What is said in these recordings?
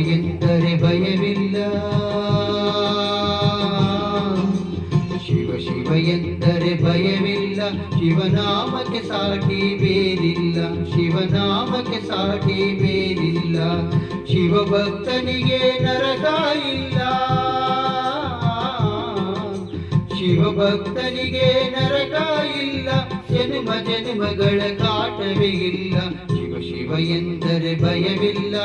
ಎಂದರೆ ಭಯವಿಲ್ಲ. ಶಿವ ಶಿವ ಎಂದರೆ ಭಯವಿಲ್ಲ. ಶಿವನಾಮಕ್ಕೆ ಸಾಕಿ ಬೇರಿಲ್ಲ. ಶಿವನಾಮಕ್ಕೆ ಸಾಕಿ ಬೇರಿಲ್ಲ. ಶಿವಭಕ್ತನಿಗೆ ನರಕ ಇಲ್ಲ. ಶಿವಭಕ್ತನಿಗೆ ನರಕ ಇಲ್ಲ. ಜನ್ಮ ಜನ್ಮಗಳ ಕಾಟವೇ ಇಲ್ಲ. ಶಿವ ಶಿವ ಎಂದರೆ ಭಯವಿಲ್ಲ.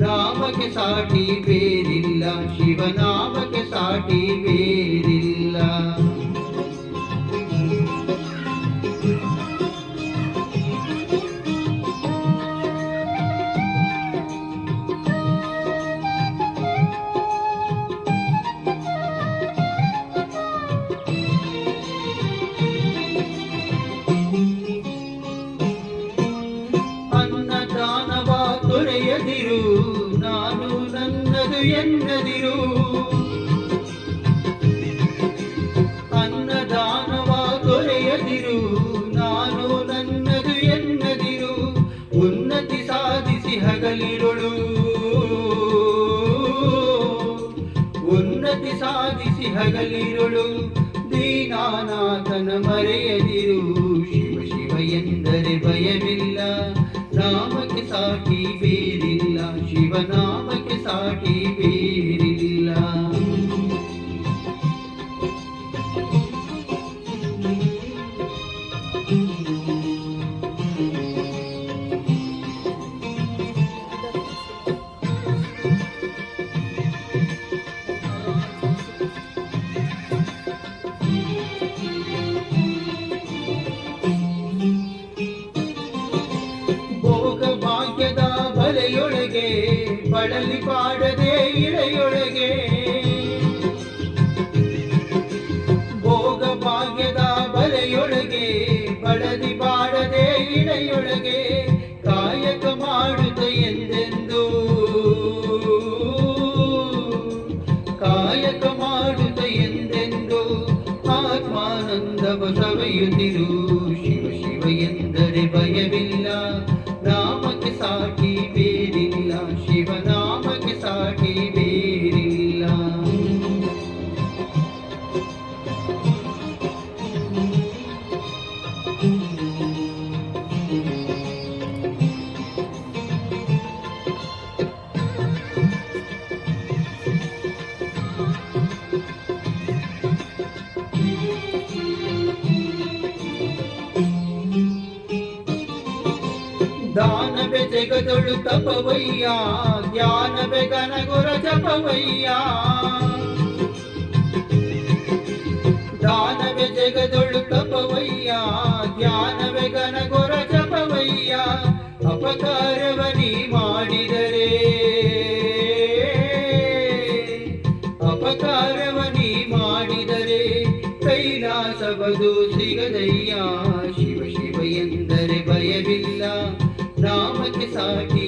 ನಾಮಕ್ಕೆ ಸಾಟಿ ಬೇರಿಲ್ಲ ಶಿವನಾಮಕ್ಕೆ ಸಾಟಿ ಬೇರಿಲ್ಲ ಎನ್ನದಿರು ಅನ್ನದಾನವ ದೊರೆಯದಿರು. ನಾನು ನನ್ನದು ಎನ್ನದಿರು. ಉನ್ನತಿ ಸಾಧಿಸಿ ಹಗಲಿರುಳು. ಉನ್ನತಿ ಸಾಧಿಸಿ ಹಗಲಿರುಳು. ದೀನಾನಾಥನ ಮರೆಯದಿರು. ಶಿವ ಶಿವ ಎಂದರೆ ಭಯವಿಲ್ಲ. ನಾಮಕ್ಕೆ ಸಾಟಿ ಬೇರಿಲ್ಲ. ಶಿವನಾಮಕ್ಕೆ ಸಾಟಿ ಬಳಲಿ ಪಾಡದೆ ಇಳೆಯೊಳಗೆ ಭೋಗ ಭಾಗ್ಯದ ಬಲೆಯೊಳಗೆ ಬಳಲಿ ಪಾಡದೆ ಇಳೆಯೊಳಗೆ ಕಾಯಕ ಮಾಡುತ್ತ ಎಂದೆಂದು ಕಾಯಕ ಮಾಡುತ್ತ ಎಂದೆಂದು ಆತ್ಮಾನಂದವ ಸವೆಯುತ್ತಿರು ದಾನವೇ ಜಗದೊಳು ತಪವಯ್ಯ ಜ್ಞಾನವೇ ಗನಗುರ ಜಪವಯ್ಯ. ದಾನವೇ ಜಗದೊಳು ತಪವಯ್ಯ ಜ್ಞಾನವೇ ಗನಗುರ ಜಪವಯ್ಯ. ಅಪಕಾರವನಿ ಮಾಡಿದರೆ ಅಪಕಾರವನಿ ಮಾಡಿದರೆ ಕೈಲಾಸವದು ಸಿಗದಯ್ಯ ನಾಮಕ್ಕೆ